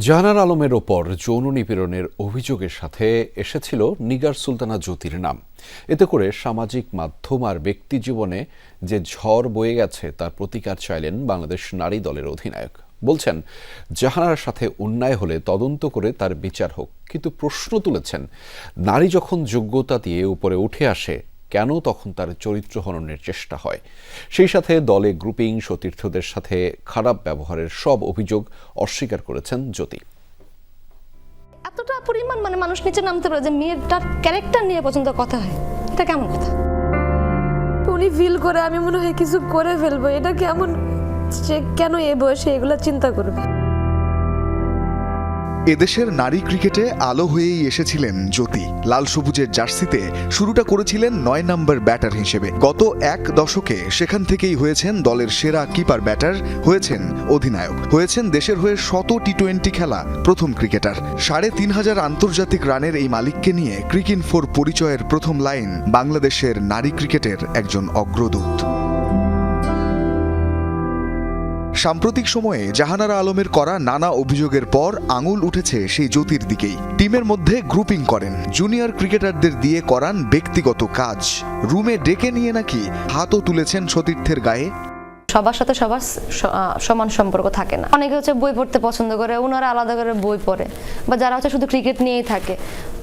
জাহানার আলমের ওপর যৌন নিপীড়নের অভিযোগের সাথে এসেছিল নিগার সুলতানা জ্যোতির নাম। এতে করে সামাজিক মাধ্যম আর ব্যক্তি জীবনে যে ঝড় বয়ে গেছে তার প্রতিকার চাইলেন বাংলাদেশ নারী দলের অধিনায়ক। বলছেন, জাহানার সাথে অন্যায় হলে তদন্ত করে তার বিচার হোক। কিন্তু প্রশ্ন তুলেছেন, নারী যখন যোগ্যতা দিয়ে উপরে উঠে আসে কেন তখন তার চরিত্র হননের চেষ্টা হয়? সেই সাথে দলে গ্রুপিং সতীর্থদের সাথে খারাপ ব্যবহারের সব অভিযোগ অস্বীকার করেছেন জ্যোতি। এতটা পরিমাণ মানে মানুষ নিচে নামতে পারে যে মেয়েটার ক্যারেক্টার নিয়ে পছন্দ কথা হয়। এটা কেমন কথা? উনি ফিল করে আমি মনে হয় কিছু করে ফেলব। এটা কেমন? সে কেন এ বয়সে এগুলো চিন্তা করবে? এদেশের নারী ক্রিকেটে আলো হয়েই এসেছিলেন জ্যোতি। লাল সবুজের জার্সিতে শুরুটা করেছিলেন নয় নম্বর ব্যাটার হিসেবে। গত এক দশকে সেখান থেকেই হয়েছেন দলের সেরা কিপার ব্যাটার, হয়েছেন অধিনায়ক। হয়েছেন দেশের হয়ে শত টি টোয়েন্টি খেলা, প্রথম ক্রিকেটার। সাড়ে তিন হাজার আন্তর্জাতিক রানের এই মালিককে নিয়ে ক্রিকিন ফোর পরিচয়ের প্রথম লাইন বাংলাদেশের নারী ক্রিকেটের একজন অগ্রদূত। সাম্প্রতিক সময়ে জাহানারা আলমের করা নানা অভিযোগের পর আঙুল উঠেছে সেই জ্যোতির দিকেই। টিমের মধ্যে গ্রুপিং করেন। জুনিয়র ক্রিকেটারদের দিয়ে করান ব্যক্তিগত কাজ। রুমে ডেকে নিয়ে নাকি হাতও তুলেছেন সতীর্থের গায়ে? সবার সাথে সবার সমান সম্পর্ক থাকে না। অনেকে হচ্ছে বই পড়তে পছন্দ করে ওনারা আলাদা করে বই পড়ে। বা যারা হচ্ছে শুধু ক্রিকেট নিয়েই থাকে।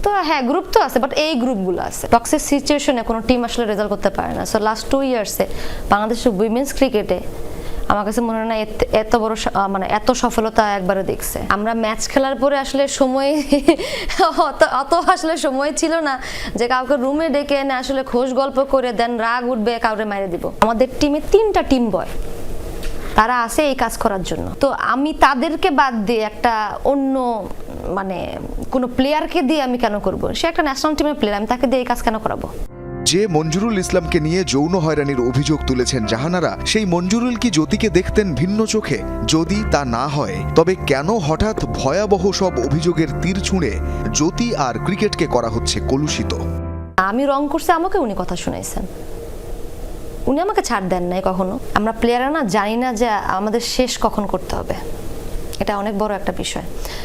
তো হ্যাঁ গ্রুপ তো আছে বাট এই গ্রুপগুলো আছে। টক্সিক সিচুয়েশনে কোনো টিম আসলে রেজাল্ট করতে পারে না। সো লাস্ট টু ইয়ার্সে বাংলাদেশের উইমেন্স ক্রিকেটে আমার কাছে মনে হয় না এত- বড় মানে এত সফলতা একবারে দেখছে। আমরা ম্যাচ খেলার পরে আসলে সময় অত আসলে সময় ছিল না যে কাউকে রুমে ডেকে এনে আসলে খোশ গল্প করে দেন রাগ উঠবে, কাউরে মাইরে দিব। আমাদের টিমে তিনটা টিম বয়। তারা আছে এই কাজ করার জন্য। তো আমি তাদেরকে বাদ দিয়ে একটা অন্য মানে কোনো প্লেয়ারকে দিয়ে আমি কেন করব? সে একটা ন্যাশনাল টিমের প্লেয়ার আমি তাকে দিয়ে এই কাজ কেন করাবো? যে মঞ্জুরুল ইসলামকে নিয়ে যৌন হয়রানির অভিযোগ তুলেছেন জাহানারা, সেই মঞ্জুরুল কি জ্যোতিকে দেখতেন ভিন্ন চোখে? যদি তা না হয়, তবে কেন হঠাৎ ভয়াবহ সব অভিযোগের তীর ছুঁড়ে জ্যোতি আর ক্রিকেটকে করা হচ্ছে কলুষিত? আমি রং করছে, আমাকে উনি কথা শুনাইছেন। উনি আমাকে ছাড় দেন নাই কখনো। আমরা প্লেয়াররা না জানি না যে আমাদের শেষ কখন করতে হবে। এটা অনেক বড় একটা বিষয়।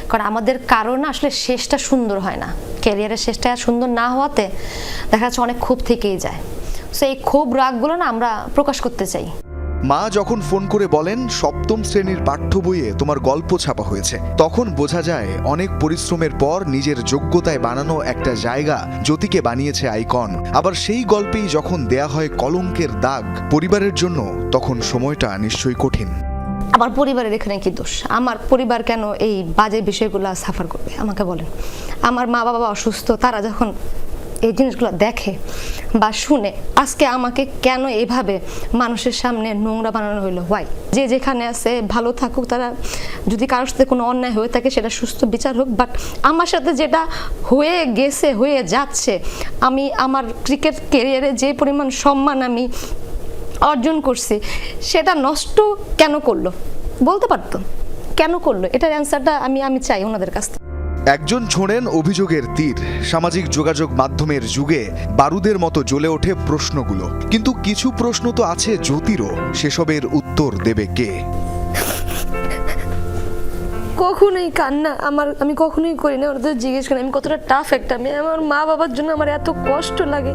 কারণ আমাদের কারণ আসলে শেষটা সুন্দর হয় না। ক্যারিয়ারের শেষটা সুন্দর না হওয়াতে দেখা যাচ্ছে অনেক ক্ষোভ থেকেই যায়। সো এই ক্ষোভ রাগগুলো না আমরা প্রকাশ করতে চাই। মা যখন ফোন করে বলেন, সপ্তম শ্রেণির পাঠ্য বইয়ে তোমার গল্প ছাপা হয়েছে। তখন বোঝা যায়, অনেক পরিশ্রমের পর নিজের যোগ্যতায় বানানো একটা জায়গা জ্যোতিকে বানিয়েছে আইকন। আবার সেই গল্পেই যখন দেয়া হয় কলঙ্কের দাগ, পরিবারের জন্য তখন সময়টা নিশ্চয়ই কঠিন। আমার পরিবারের এখানে কি দোষ? আমার পরিবার কেন এই বাজে বিষয়গুলো সাফার করবে? আমাকে বলেন। আমার মা বাবা অসুস্থ, তারা যখন এই জিনিসগুলো দেখে বা শুনে, আজকে আমাকে কেন এভাবে মানুষের সামনে নোংরা বানানো হইল? হোয়াই যে যেখানে আছে, ভালো থাকুক তারা। যদি কারোর সাথে কোনো অন্যায় হয়ে থাকে, সেটা সুস্থ বিচার হোক বাট আমার সাথে যেটা হয়ে গেছে, হয়ে যাচ্ছে, আমি আমার ক্রিকেট কেরিয়ারে যে পরিমাণ সম্মান আমি অর্জন করছি সেটা নষ্ট কেন করল? বলতে পারতো? কেন করল? এটার অ্যান্সারটা আমি আমি চাই ওনাদের কাছ থেকে। একজন ছোঁড়েন অভিযোগের তীর। সামাজিক যোগাযোগ মাধ্যমের যুগে বারুদের মতো জ্বলে ওঠে প্রশ্নগুলো। কিন্তু কিছু প্রশ্ন তো আছে জ্যোতিরও। সেসবের উত্তর দেবে কে? কখনোই কান্না আমার আমি কখনোই করি না। ওদের জিজ্ঞেস করি আমি কতটা টাফ একটা মেয়ে। আমার মা বাবার জন্য আমার এত কষ্ট লাগে।